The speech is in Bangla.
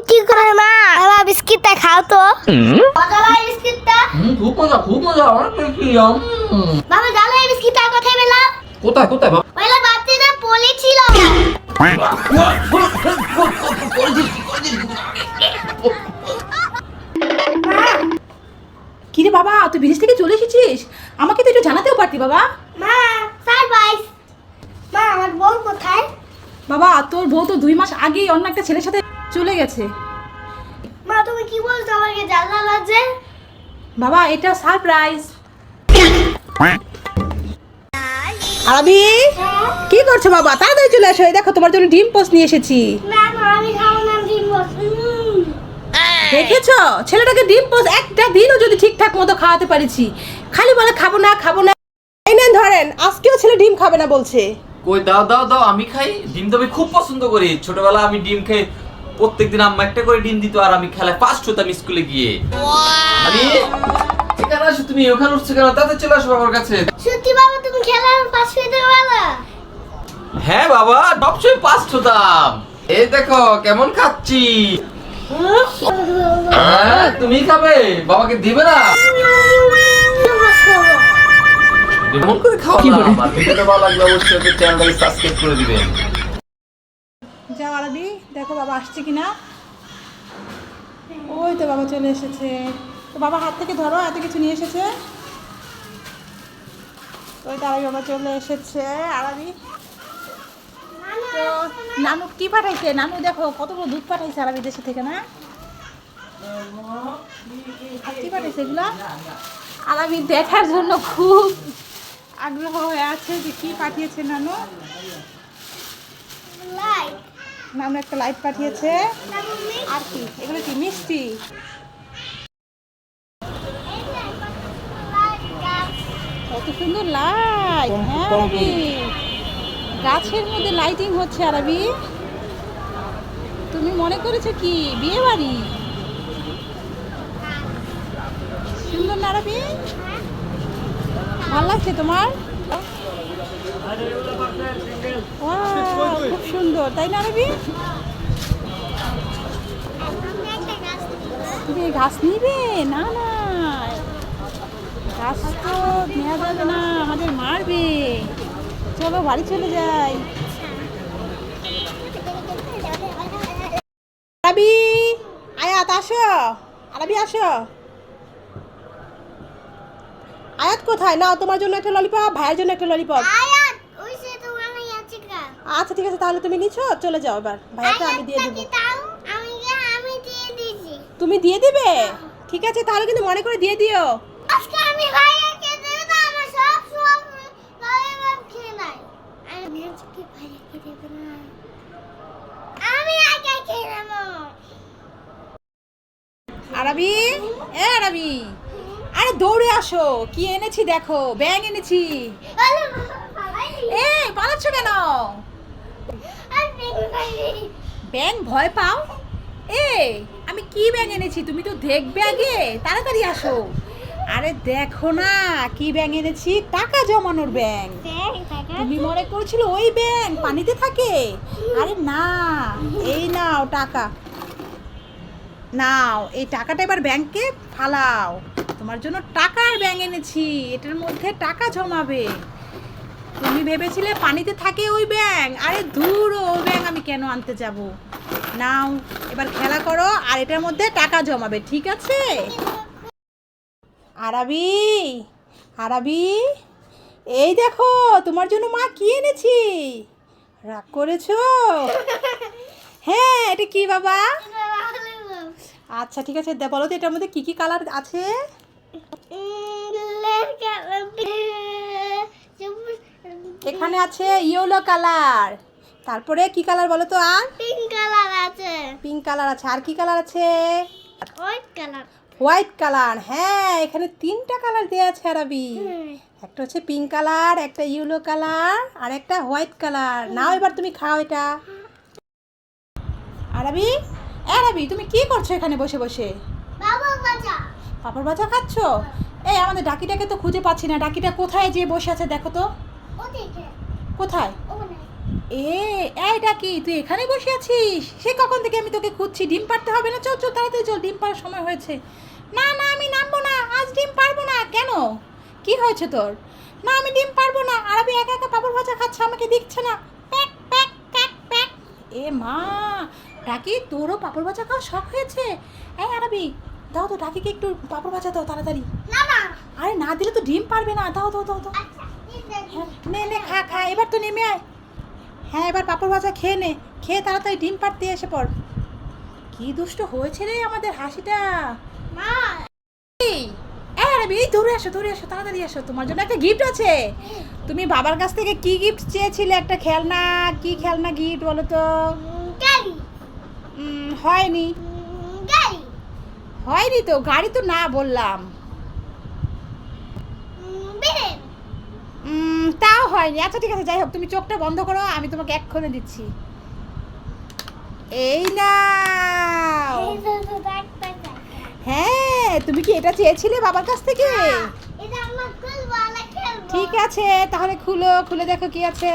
বিক্রি করে মা? আমার বিস্কিটটা খাও তো। মজা লাগে বিস্কিটটা। হুম খুব মজা খুব মজা অনেক টেস্টি আম। বাবা জানো এই বিস্কিটটা কোথায় পেলাম? কোথায় কোথায় বাবা? ওইলা বাচ্চাদের পড়েছিল কিরে বাবা তুই বিদেশ থেকে চলে এসেছিস? আমাকে তো একটু জানাতেও পারতি বাবা। মা সারপ্রাইজ মা আমার বউ কোথায়? বাবা তোর বউ তো দুই মাস আগেই অন্য একটা ছেলের সাথে চলে গেছে। মা তুমি কি বলছো আমাকে জানলা লাগছে? বাবা এটা সারপ্রাইজ আরবি কি করছ বাবা? তাড়াতাড়ি চলে আসো এই দেখো তোমার জন্য ডিম পোস্ট নিয়ে এসেছি। না মা আমি খাব না ডিম দেখেছ? ছেলেটাকে ডিম পোস্ট একটা দিনও যদি ঠিকঠাক মতো খাওয়াতে পারিছি। খালি বলে খাব না খাব না। এই নেন ধরেন আজকেও ছেলে ডিম খাবে না বলছে। কই দাও দাও দাও আমি খাই? ডিম তো আমি খুব পছন্দ করি। ছোটবেলা আমি ডিম খাই প্রত্যেকদিন আম্মা একটা করে ডিম দিত আর আমি খেলায় ফার্স্ট হতাম স্কুলে গিয়ে। এখানে আসো তুমি ওখানে উঠছো কেন? তাতে চলে আসো বাবার কাছে। সত্যি বাবা তুমি খেলার পারো হ্যাঁ বাবা সবসময় ফার্স্ট হতাম। এই দেখো কেমন খাচ্ছি? হ্যাঁ তুমি খাবে? বাবাকে দিবে না? এমন করে খাও না আমার। ভিডিওটা ভালো লাগলে অবশ্যই চ্যানেলটাকে সাবস্ক্রাইব করে দিবেন। দেখো বাবা আসছে কি না ওই তো বাবা চলে এসেছে। তো বাবা হাত থেকে ধরো, এত কিছু নিয়ে এসেছে। ওই তো আরবি বাবা চলে এসেছে, আরবি। তো নানু কি পাঠাইছে? নানু দেখো কতগুলো দুধ পাঠাইছে আরবি দেশে থেকে, না? কি পাঠাইছে এগুলো? আরবি দেখার জন্য খুব আগ্রহ হয়ে আছে যে কি পাঠিয়েছে নানু। নানু একটা লাইট পাঠিয়েছে। আর কি? এগুলো কি মিষ্টি? কত সুন্দর লাইট হ্যাঁ আরবি। গাছের মধ্যে লাইটিং হচ্ছে আরবি। তুমি মনে করেছ কি? বিয়ে বাড়ি সুন্দর না আরবি? ভালো লাগছে তোমার? খুব সুন্দর, তাই না আরবি ঘাস নিবে? না না। ঘাস তো নেওয়া যাবে না, আমাদের মারবে। চলো, বাড়ি চলে যাই। আরবি আয়াত, আসো। আরবি আসো। আয়াত কোথায়? নাও তোমার জন্য একটা ললিপপ ভাইয়ের জন্য একটা ললিপপ আয়াত ওই সে তো আমি আছি কা আচ্ছা ঠিক আছে তাহলে তুমি নিছো? চলে যাও এবার। ভাইয়াকে আমি দিয়ে দেবো। তুমি দিয়ে দিবে? ঠিক আছে তাহলে কিন্তু মনে করে দিয়ে দিও। আজকে আমি ভাইয়াকে দেব না আমার সব সব ললিপপ খেয়ে নাই আমি আজকে ভাইয়াকে দেব না। আমি আগে খেয়ে নেব। আরবি? এ আরবি। আরে দৌড়ে আসো। কি এনেছি দেখো? ব্যাং এনেছি। এ পালাচ্ছ কেন? ব্যাং ভয় পাও? এ আমি কি ব্যাং এনেছি? তুমি তো দেখবে আগে। তাড়াতাড়ি আসো। আরে দেখো না কি ব্যাং এনেছি? টাকা জমানোর ব্যাং তুমি মনে করেছিল ওই ব্যাং পানিতে থাকে। আরে না এই নাও টাকা। নাও এই টাকাটা এবার ব্যাংকে ফালাও। তোমার জন্য টাকার ব্যাং এনেছি। এটার মধ্যে টাকা জমাবে। তুমি ভেবেছিলে পানিতে থাকে ওই ব্যাং আরে দূর ওই ব্যাং আমি কেন আনতে যাব? নাও এবার খেলা করো আর এটার মধ্যে টাকা জমাবে ঠিক আছে? আরাবি আরাবি এই দেখো তোমার জন্য মা কি এনেছি? রাগ করেছ? হ্যাঁ এটা কি বাবা? আচ্ছা ঠিক আছে দে- বলো তো এটার মধ্যে কি কি কালার আছে? এখানে আছে ইয়েলো কালার। তারপরে কি কালার বলো তো আর? পিঙ্ক কালার আছে। পিঙ্ক কালার আছে। আর কি কালার আছে? White colour. White colour. হ্যাঁ এখানে তিনটা কালার দেওয়া আছে আরবি। একটা হচ্ছে পিঙ্ক কালার একটা ইয়েলো কালার আর একটা হোয়াইট কালার। নাও এবার তুমি খাও এটা। আরবি? আরবি তুমি কি করছ এখানে বসে বসে? বাবা বাজা পাপড় ভাজা খাচ্ছ? এই আমাদের ডাকিটাকে তো খুঁজে পাচ্ছি না। ডাকিটা কোথায় যে বসে আছে দেখো তো। কোথায়? এ এইটা কি তুই এখানে বসে আছিস? সে কখন থেকে আমি তোকে খুঁজছি? ডিম পারতে হবে না? চল চল তাড়াতাড়ি চল ডিম পাড়ার সময় হয়েছে। না না আমি নামবো না। আজ ডিম পারব না। কেন? কি হয়েছে তোর? না আমি ডিম পারব না। আর আমি একা একা পাপড় ভাজা খাচ্ছে আমাকে দিচ্ছে না। প্যাক প্যাক প্যাক প্যাক। এ মা ডাকি তোরও পাপড় ভাজা খাওয়া শখ হয়েছে? এই আরবি দাও তো ডাকিকে একটু পাপড় ভাজা দাও তাড়াতাড়ি। না না। আরে না দিলে তো ডিম পারবে না দাও দাও দাও দাও। আচ্ছা হ্যাঁ, নে নে খা খা এবার তো নেমে আয়। হ্যাঁ এবার পাপড় ভাজা খেয়ে নে খেয়ে তাড়াতাড়ি ডিম পাড়তে এসে পড়। কি দুষ্ট হয়েছে রে আমাদের হাসিটা। এই দৌড়ে আসো দৌড়ে আসো তাড়াতাড়ি আসো। তোমার জন্য একটা গিফট আছে। তুমি বাবার কাছ থেকে কি গিফট চেয়েছিলে? একটা খেলনা কি খেলনা গিফট বলো তো? হয়নি। হয়নি তো গাড়ি তো না বললাম। তাও হয়নি। আচ্ছা ঠিক আছে যাই হোক তুমি চোখটা বন্ধ করো আমি তোমাকে এক্ষণে দিচ্ছি। এই না হ্যাঁ তুমি কি এটা চেয়েছিলে বাবার কাছ থেকে? ঠিক আছে তাহলে খুলো খুলে দেখো কি আছে।